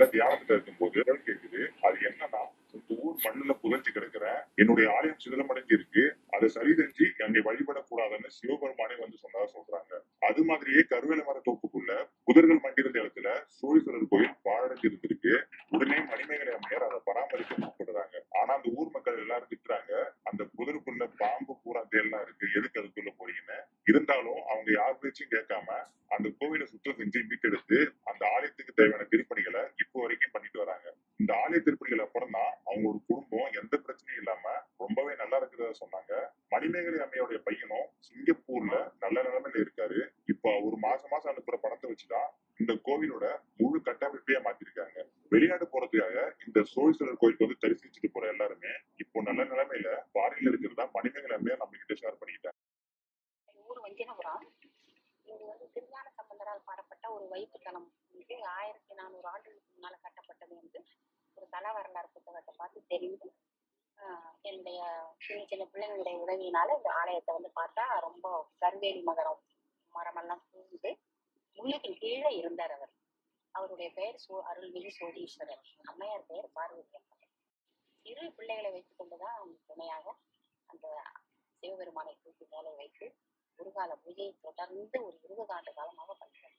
ஆலயத்துல இருக்கும்போது குரல் கேக்குது. அது என்னன்னா இந்த ஊர் மண்ணுல புதைஞ்சு கிடக்குற என்னுடைய ஆலயம் சிதிலமடைஞ்சு இருக்கு அதை சரி செஞ்சு என்னை வழிபடக்கூடாதுன்னு சிவபெருமானே வந்து சொன்னதா சொல்றாங்க. அது மாதிரியே கருவேல மர தோப்புக்குள்ள புதர்கள் மண்டிருந்த இடத்துல சோழீஸ்வரர் கோயில் பாழடைஞ்சு இருந்திருக்கு. உடனே மணிமேகலை அம்மையார் அதை பராமரிக்க முற்படுறாங்க ஆனா அந்த ஊர் மக்கள் எல்லாரும் திட்டுறாங்க. அந்த புதருக்குள்ள பாம்பு பூரா தேல்லாம் இருக்கு. எதுக்கு அதுக்குள்ள போறீங்கன்னு. இருந்தாலும் அவங்க யார் பேச்சும் கேட்காம அந்த கோவிலை சுத்தம் செஞ்சு மீட்டெடுத்து அந்த ஆலயத்துக்கு தேவையான திருப்பணிகளை இந்த பிறந்தா தான் அவங்களோட குடும்பம் எந்த பிரச்சனையும் இல்லாம ரொம்பவே நல்லா இருக்கிறத சொன்னாங்க. மணிமேகலை அம்மையோடைய பையனும் சிங்கப்பூர்ல நல்ல நிலைமையில இருக்காரு. இப்போ ஒரு மாசம் மாசம் அனுப்புற பணத்தை வச்சுதான் இந்த கோவிலோட முழு கட்டமைப்பையே மாத்திருக்காங்க. வெளிநாடு போறதுக்காக இந்த சோழீஸ்வரர் கோயிலுக்கு வந்து தரிசிச்சுட்டு போற எல்லாருமே இப்போ நல்ல நிலைமையில ஃபாரின்ல இருக்கிறதா மணிமேகலை அம்மையார் நம்ம கிட்ட ஷேர் பண்ணிக்கிட்டாங்க. ஊர் வஞ்சினபுரம் இது வந்து திருஞான சம்பந்தரால் பாடப்பட்ட ஒரு வைப்புத்தலம் வந்து ஆயிரத்தி நானூறு ஆண்டுகளுக்கு முன்னால மன வரலாறு புத்தகத்தை பார்த்து தெரியுது என்னுடைய சின்ன சின்ன பிள்ளைங்களுடைய உதவியினால இந்த ஆலயத்தை வந்து பார்த்தா ரொம்ப கருவேலி மகரம் மரமெல்லாம் சூழ்ந்து முள்ளுக்கு கீழே இருந்தார் அவர். அவருடைய பெயர் சோ அருள்மிகு சோதீஸ்வரர். அம்மையார் பெயர் பார்வதி அம்மையார் இரு பிள்ளைகளை வைத்துக் கொண்டுதான் துணையாக அந்த சிவபெருமானை தூக்கி மேலே வைத்து ஒரு கால பூஜையை தொடர்ந்து ஒரு இருபது ஆண்டு காலமாக பண்ணுறார்